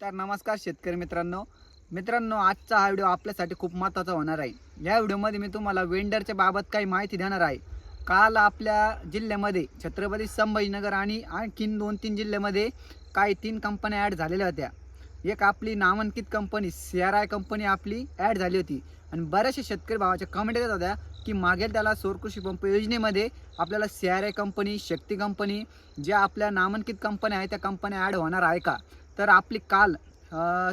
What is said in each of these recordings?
तर नमस्कार शेतकरी मित्रांनो. मित्रांनो आजचा हा व्हिडिओ आपल्यासाठी खूप महत्त्वाचा होणार आहे. या व्हिडिओमध्ये मी तुम्हाला वेंडरच्या बाबत काही माहिती देणार आहे. काल आपल्या जिल्ह्यामध्ये छत्रपती संभाजीनगर आणि आणखीन दोन तीन जिल्ह्यामध्ये काही तीन कंपन्या ॲड झालेल्या होत्या. एक आपली नामांकित company C R I company आपली ॲड झाली होती. आणि बऱ्याचशा शेतकरी भावाच्या कमेंट येत होत्या की मागेल त्याला सौरकृषी पंप योजनेमध्ये आपल्याला C R I company Shakti company ज्या आपल्या नामांकित कंपन्या आहेत त्या कंपन्या ॲड होणार आहे का? तर आपली काल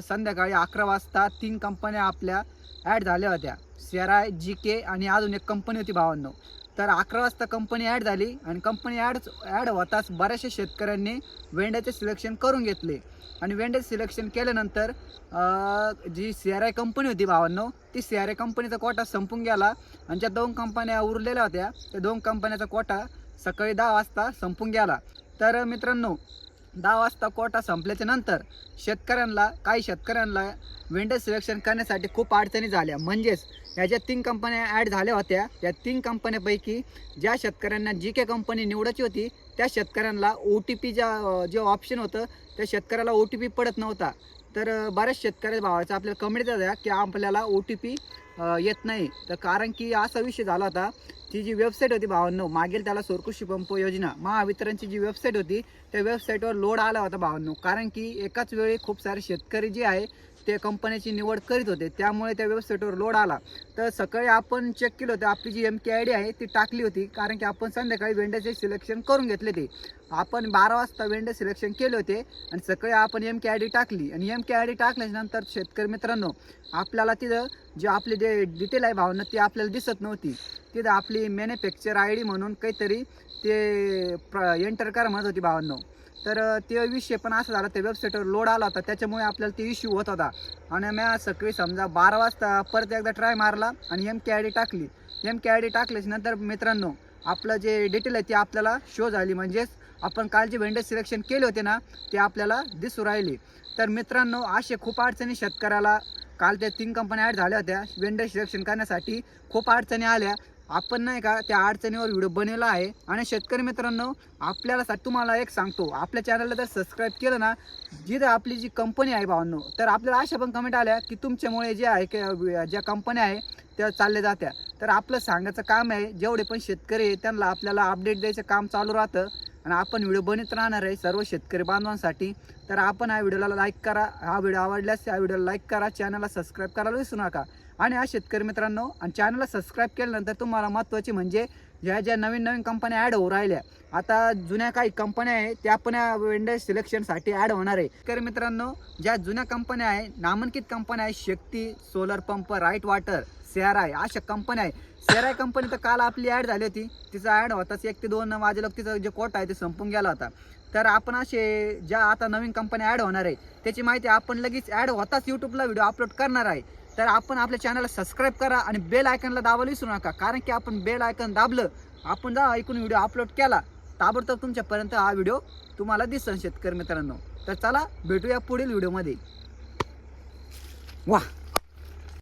संध्याकाळी अकरा वाजता तीन कंपन्या आपल्या ॲड झाल्या होत्या. C R I G K आणि अजून एक कंपनी होती भावांनो. तर अकरा वाजता कंपनी ॲड झाली आणि कंपनी ॲड ॲड होताच बऱ्याचशा शेतकऱ्यांनी वेंड्याचे सिलेक्शन करून घेतले. आणि वेंड्याचे सिलेक्शन केल्यानंतर जी सी आर आय कंपनी होती भावांनो ती सी आर आय कंपनीचा कोटा संपून गेला आणि ज्या दोन कंपन्या उरलेल्या होत्या त्या दोन कंपन्याचा कोटा सकाळी दहा वाजता संपून गेला. तर मित्रांनो दहा वाजता कोटा संपल्याच्या नंतर शेतकऱ्यांना काही शेतकऱ्यांना वेंडर सिलेक्शन करण्यासाठी खूप अडचणी झाल्या. म्हणजेच ह्या ज्या तीन कंपन्या ॲड झाल्या होत्या त्या तीन कंपन्यापैकी ज्या शेतकऱ्यांना जी के कंपनी निवडायची होती त्या शेतकऱ्यांना ओ टी पी ज्या जे ऑप्शन होतं त्या शेतकऱ्याला ओ टी पी पडत नव्हता. तर बऱ्याच शेतकऱ्या भावाचा आपल्याला कमेंट द्या की आपल्याला ओ टी पी येत नाही. तर कारण की असा विषय झाला होता ती जी वेबसाईट होती भावांनो मागील त्याला सोरकृषी पंप योजना महावितरणची जी वेबसाईट होती त्या वेबसाईटवर लोड आला होता भावांनो. कारण की एकाच वेळी खूप सारे शेतकरी जे आहे ते कंपन्याची निवड करीत होते. त्यामुळे त्या वेबसाईटवर लोड आला. तर सकाळी आपण चेक केलं होतं. आपली जी एम के आय डी आहे ती टाकली होती. कारण की आपण संध्याकाळी वेंडरचे सिलेक्शन करून घेतले ते. आपण बारा वाजता वेंडर सिलेक्शन केले होते आणि सकाळी आपण एम के आय डी टाकली. आणि एम के आय डी टाकल्यानंतर शेतकरी मित्रांनो आपल्याला तिथं जे आपले जे डिटेल आहे भावना ती आपल्याला दिसत नव्हती. तिथं आपली मॅन्युफॅक्चर आय डी म्हणून काहीतरी ते प्र एंटर करा म्हणत होती भावांनो. तर ते विषय पण असं झालं त्या वेबसाईटवर लोड आला होता. त्याच्यामुळे आपल्याला ते इश्यू होत होता. आणि मी सकाळी समजा बारा वाजता परत एकदा ट्राय मारला आणि एम के आय डी टाकली. एम के आय डी टाकल्याच्या नंतर मित्रांनो आपलं जे डिटेल आहे ते आपल्याला शो झाली. म्हणजेच आपण काल जे वेंडर सिलेक्शन केले होते ना ते आपल्याला दिसू राहिले. तर मित्रांनो असे खूप अडचणी शेतकऱ्याला काल त्या तीन कंपन्या ॲड झाल्या होत्या. वेंडर सिलेक्शन करण्यासाठी खूप अडचणी आल्या. आपण नाही का त्या अडचणीवर व्हिडिओ बनवला आहे. आणि शेतकरी मित्रांनो आपल्याला सा तुम्हाला एक सांगतो. आपल्या चॅनलला जर सबस्क्राईब केलं ना जिथं आपली जी कंपनी आहे भावांनो तर आपल्याला अशा पण कमेंट आल्या की तुमच्यामुळे जे आहे की ज्या कंपन्या आहे त्या चालल्या जात्या. तर आपलं सांगायचं काम आहे जेवढे पण शेतकरी आहे त्यांना आपल्याला अपडेट द्यायचं काम चालू राहतं. आणि आपण व्हिडिओ बनत राहणार आहे सर्व शेतकरी बांधवांसाठी. तर आपण हा व्हिडिओला लाईक करा हा व्हिडिओ आवडल्यास या व्हिडिओला लाईक करा चॅनलला सबस्क्राईब करायला विसरू नका. आणि हा शेतकरी मित्रांनो आणि चॅनलला सबस्क्राईब केल्यानंतर तुम्हाला महत्त्वाची म्हणजे ज्या ज्या नवीन नवीन कंपन्या ॲड होऊ राहिल्या आता जुन्या काही कंपन्या आहे त्या पण या वेंडर सिलेक्शनसाठी ॲड होणार आहे. तर मित्रांनो ज्या जुन्या कंपन्या आहे नामांकित कंपन्या आहे Shakti solar pump right water सेराय R I अशा कंपन्या आहे. सेराय आय कंपनी तर काल आपली ॲड झाली होती. तिचा ॲड होताच एक ते दोन वाजेला तिचं जे कोट आहे ते संपून गेला होता. तर आपण असे ज्या आता नवीन कंपन्या ॲड होणार आहे त्याची माहिती आपण लगेच ॲड होताच यूट्यूबला व्हिडिओ अपलोड करणार आहे. तर आपण आपल्या चॅनलला सबस्क्राईब करा आणि बेल आयकनला दाबायला विसरू नका. कारण की आपण बेल आयकन दाबलं आपण जा ऐकून व्हिडिओ अपलोड केला ताबडतोब तुमच्यापर्यंत हा व्हिडिओ तुम्हाला दिसन शेतकरी मित्रांनो. तर चला भेटूया पुढील व्हिडिओमध्ये. वा!